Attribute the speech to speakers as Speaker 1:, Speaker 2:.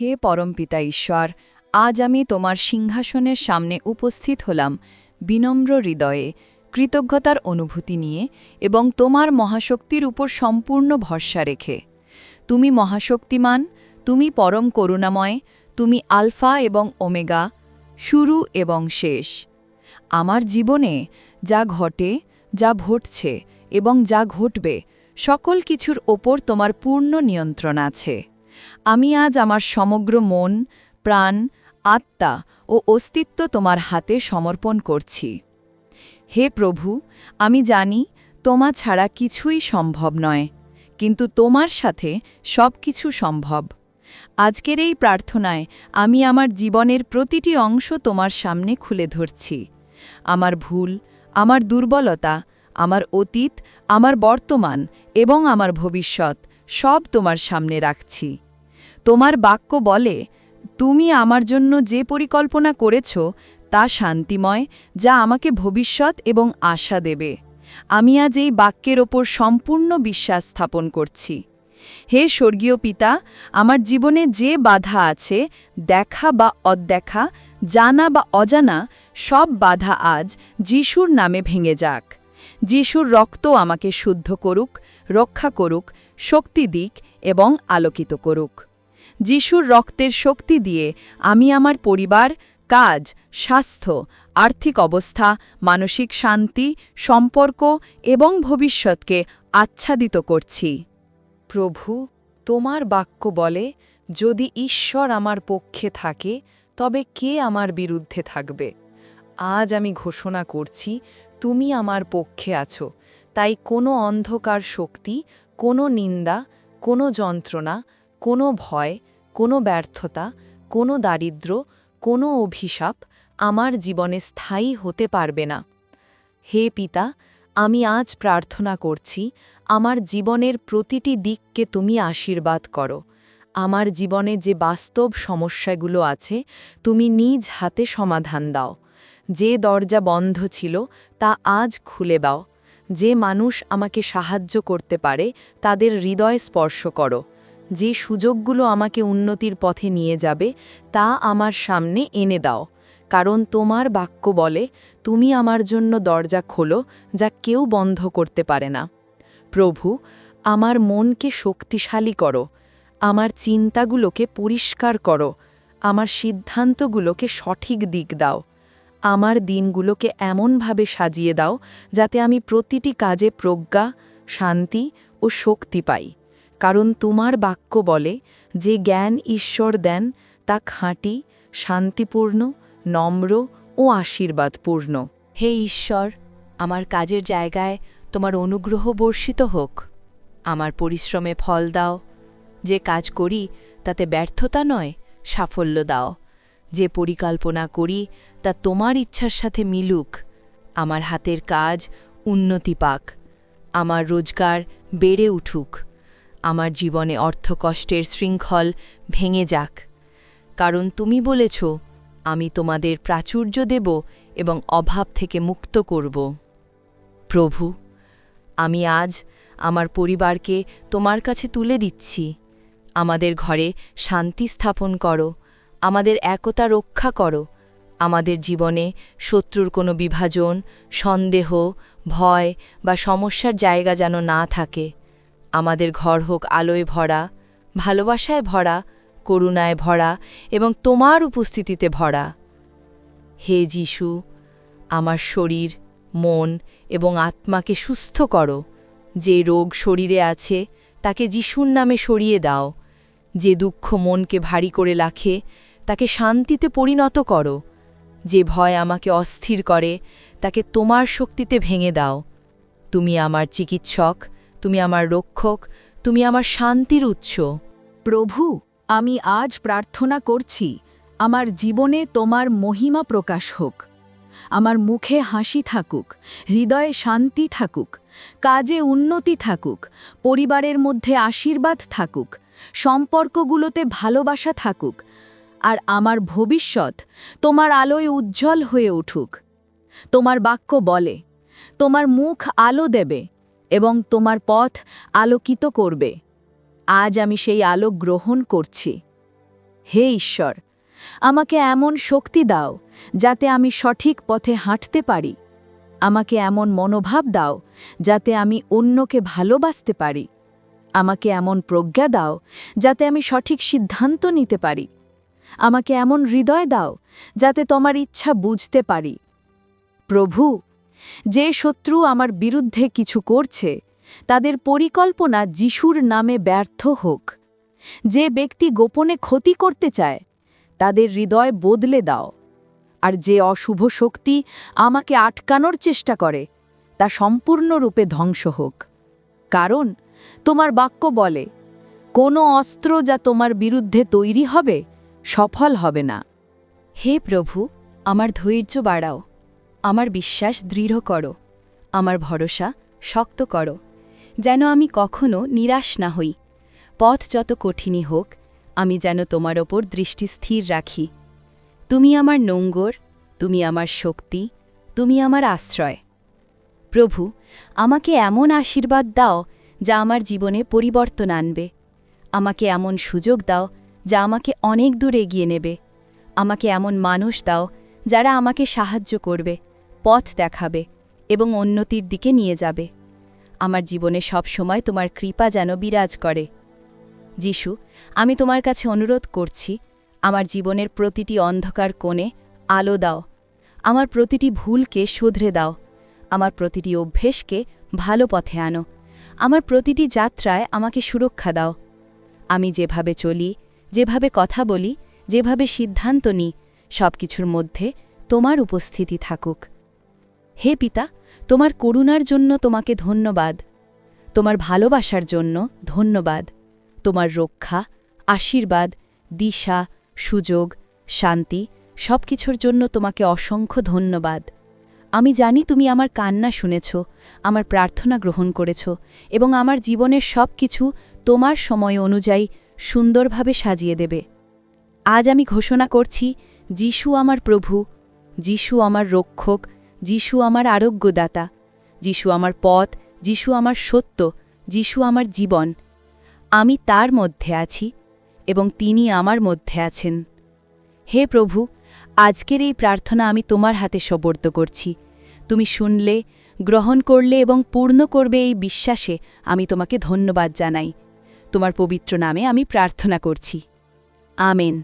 Speaker 1: হে পরমপিতা ঈশ্বর, আজ আমি তোমার সিংহাসনের সামনে উপস্থিত হলাম বিনম্র হৃদয়ে, কৃতজ্ঞতার অনুভূতি নিয়ে এবং তোমার মহাশক্তির উপর সম্পূর্ণ ভরসা রেখে। তুমি মহাশক্তিমান, তুমি পরম করুণাময়, তুমি আলফা এবং ওমেগা, শুরু এবং শেষ। আমার জীবনে যা ঘটে, যা ঘটছে এবং যা ঘটবে, সকল কিছুর ওপর তোমার পূর্ণ নিয়ন্ত্রণ আছে। আমি আজ আমার সমগ্র মন, প্রাণ, আত্মা ও অস্তিত্ব তোমার হাতে সমর্পণ করছি। হে প্রভু, আমি জানি তোমা ছাড়া কিছুই সম্ভব নয়, কিন্তু তোমার সাথে সব কিছু সম্ভব। আজকের এই প্রার্থনায় আমি আমার জীবনের প্রতিটি অংশ তোমার সামনে খুলে ধরছি। আমার ভুল, আমার দুর্বলতা, আমার অতীত, আমার বর্তমান এবং আমার ভবিষ্যৎ সব তোমার সামনে রাখছি। তোমার বাক্য বলে, তুমি আমার জন্য যে পরিকল্পনা করেছ, তা শান্তিময়, যা আমাকে ভবিষ্যৎ এবং আশা দেবে। আমি আজ এই বাক্যের ওপর সম্পূর্ণ বিশ্বাস স্থাপন করছি। হে স্বর্গীয় পিতা, আমার জীবনে যে বাধা আছে, দেখা বা অদ্দেখা জানা বা অজানা, সব বাধা আজ যিশুর নামে ভেঙে যাক। যিশুর রক্ত আমাকে শুদ্ধ করুক, রক্ষা করুক, শক্তি দিক এবং আলোকিত করুক। যিশুর রক্তের শক্তি দিয়ে আমি আমার পরিবার, কাজ, স্বাস্থ্য, আর্থিক অবস্থা, মানসিক শান্তি, সম্পর্ক এবং ভবিষ্যৎকে আচ্ছাদিত করছি। প্রভু, তোমার বাক্য বলে, যদি ঈশ্বর আমার পক্ষে থাকে, তবে কে আমার বিরুদ্ধে থাকবে? আজ আমি ঘোষণা করছি, তুমি আমার পক্ষে আছো। তাই কোনো অন্ধকার শক্তি, কোনো নিন্দা, কোনো যন্ত্রণা, কোনো ভয় কোনো ব্যর্থতা, কোনো দারিদ্র কোনো অভিশাপ আমার জীবনে স্থায়ী হতে পারবে না। হে পিতা, আমি আজ প্রার্থনা করছি, আমার জীবনের প্রতিটি দিককে তুমি আশীর্বাদ করো। আমার জীবনে যে বাস্তব সমস্যাগুলো আছে, তুমি নিজ হাতে সমাধান দাও। যে দরজা বন্ধ ছিল, তা আজ খুলে দাও। যে মানুষ আমাকে সাহায্য করতে পারে, তাদের হৃদয় স্পর্শ করো। যে সুযোগগুলো আমাকে উন্নতির পথে নিয়ে যাবে, তা আমার সামনে এনে দাও। কারণ তোমার বাক্য বলে, তুমি আমার জন্য দরজা খোলো যা কেউ বন্ধ করতে পারে না। প্রভু, আমার মনকে শক্তিশালী করো। আমার চিন্তাগুলোকে পরিষ্কার করো। আমার সিদ্ধান্তগুলোকে সঠিক দিক দাও। আমার দিনগুলোকে এমনভাবে সাজিয়ে দাও যাতে আমি প্রতিটি কাজে প্রজ্ঞা, শান্তি ও শক্তি পাই। কারণ তোমার বাক্য বলে, যে জ্ঞান ঈশ্বর দেন, তা খাঁটি, শান্তিপূর্ণ, নম্র ও আশীর্বাদপূর্ণ।
Speaker 2: হে ঈশ্বর, আমার কাজের জায়গায় তোমার অনুগ্রহ বর্ষিত হোক। আমার পরিশ্রমে ফল দাও। যে কাজ করি, তাতে ব্যর্থতা নয়, সাফল্য দাও। যে পরিকল্পনা করি, তা তোমার ইচ্ছার সাথে মিলুক। আমার হাতের কাজ উন্নতি পাক। আমার রোজগার বেড়ে উঠুক। আমার জীবনে অর্থকষ্টের শৃঙ্খল ভেঙে যাক। কারণ তুমি বলেছ, আমি তোমাদের প্রাচুর্য দেব এবং অভাব থেকে মুক্ত করব। প্রভু, আমি আজ আমার পরিবারকে তোমার কাছে তুলে দিচ্ছি। আমাদের ঘরে শান্তি স্থাপন করো, আমাদের একতা রক্ষা করো, আমাদের জীবনে শত্রুর কোনো বিভাজন, সন্দেহ, ভয় বা সমস্যার জায়গা যেন না থাকে। আমাদের ঘর হোক আলোয় ভরা, ভালোবাসায় ভরা, করুণায় ভরা এবং তোমার উপস্থিতিতে ভরা। হে যিশু, আমার শরীর, মন এবং আত্মাকে সুস্থ করো। যে রোগ শরীরে আছে, তাকে যিশুর নামে সরিয়ে দাও। যে দুঃখ মনকে ভারী করে রাখে, তাকে শান্তিতে পরিণত করো। যে ভয় আমাকে অস্থির করে, তাকে তোমার শক্তিতে ভেঙে দাও। তুমি আমার চিকিৎসক তুমি আমার রক্ষক, তুমি আমার শান্তির উৎস।
Speaker 1: প্রভু, আমি আজ প্রার্থনা করছি, আমার জীবনে তোমার মহিমা প্রকাশ হোক। আমার মুখে হাসি থাকুক, হৃদয়ে শান্তি থাকুক, কাজে উন্নতি থাকুক, পরিবারের মধ্যে আশীর্বাদ থাকুক, সম্পর্কগুলোতে ভালোবাসা থাকুক, আর আমার ভবিষ্যৎ তোমার আলোয় উজ্জ্বল হয়ে উঠুক। তোমার বাক্য বলে, তোমার মুখ আলো দেবে এবং তোমার পথ আলোকিত করবে। আজ আমি সেই আলো গ্রহণ করছি। হে ঈশ্বর, আমাকে এমন শক্তি দাও যাতে আমি সঠিক পথে হাঁটতে পারি। আমাকে এমন মনোভাব দাও যাতে আমি অন্যকে ভালোবাসতে পারি। আমাকে এমন প্রজ্ঞা দাও যাতে আমি সঠিক সিদ্ধান্ত নিতে পারি। আমাকে এমন হৃদয় দাও যাতে তোমার ইচ্ছা বুঝতে পারি। প্রভু যে শত্রু আমার বিরুদ্ধে কিছু করছে, তাদের পরিকল্পনা যিশুর নামে ব্যর্থ হোক। যে ব্যক্তি গোপনে ক্ষতি করতে চায়, তাদের হৃদয় বদলে দাও। আর যে অশুভ শক্তি আমাকে আটকানোর চেষ্টা করে, তা সম্পূর্ণরূপে ধ্বংস হোক। কারণ, তোমার বাক্য বলে, কোনো অস্ত্র যা তোমার বিরুদ্ধে তৈরি হবে, সফল হবে না।
Speaker 2: হে প্রভু, আমার ধৈর্য বাড়াও। আমার বিশ্বাস দৃঢ় করো, আমার ভরসা শক্ত করো, যেন আমি কখনো নিরাশ না হই। পথ যত কঠিনই হোক, আমি যেন তোমার ওপর দৃষ্টি স্থির রাখি। তুমি আমার নোঙ্গর, তুমি আমার শক্তি, তুমি আমার আশ্রয়। প্রভু, আমাকে এমন আশীর্বাদ দাও যা আমার জীবনে পরিবর্তন আনবে। আমাকে এমন সুযোগ দাও যা আমাকে অনেক দূর এগিয়ে নেবে। আমাকে এমন মানুষ দাও যারা আমাকে সাহায্য করবে। পথ দেখাবে এবং উন্নতির দিকে নিয়ে যাবে। আমার জীবনে সব সময় তোমার কৃপা যেন বিরাজ করে। যিশু, আমি তোমার কাছে অনুরোধ করছি, আমার জীবনের প্রতিটি অন্ধকার কোণে আলো দাও। আমার প্রতিটি ভুলকে শুধরে দাও। আমার প্রতিটি অভ্যেসকে ভালো পথে আনো। আমার প্রতিটি যাত্রায় আমাকে সুরক্ষা দাও। আমি যেভাবে চলি, যেভাবে কথা বলি, যেভাবে সিদ্ধান্ত নিই সব কিছুর মধ্যে তোমার উপস্থিতি থাকুক। হে পিতা, তোমার করুণার জন্য তোমাকে ধন্যবাদ। তোমার ভালোবাসার জন্য ধন্যবাদ। তোমার রক্ষা, আশীর্বাদ, দিশা, সুযোগ, শান্তি সব কিছুর জন্য তোমাকে অসংখ্য ধন্যবাদ। আমি জানি তুমি আমার কান্না শুনেছ, আমার প্রার্থনা গ্রহণ করেছ এবং আমার জীবনের সব কিছু তোমার সময় অনুযায়ী সুন্দরভাবে সাজিয়ে দেবে। আজ আমি ঘোষণা করছি, যিশু আমার প্রভু, যিশু আমার রক্ষক যিশু আমার আরোগ্যদাতা, যিশু আমার পথ, যিশু আমার সত্য, যিশু আমার জীবন। আমি তার মধ্যে আছি এবং তিনি আমার মধ্যে আছেন। হে প্রভু, আজকের এই প্রার্থনা আমি তোমার হাতে সবর্দ করছি। তুমি শুনলে, গ্রহণ করলে এবং পূর্ণ করবে এই বিশ্বাসে আমি তোমাকে ধন্যবাদ জানাই। তোমার পবিত্র নামে আমি প্রার্থনা করছি। আমেন।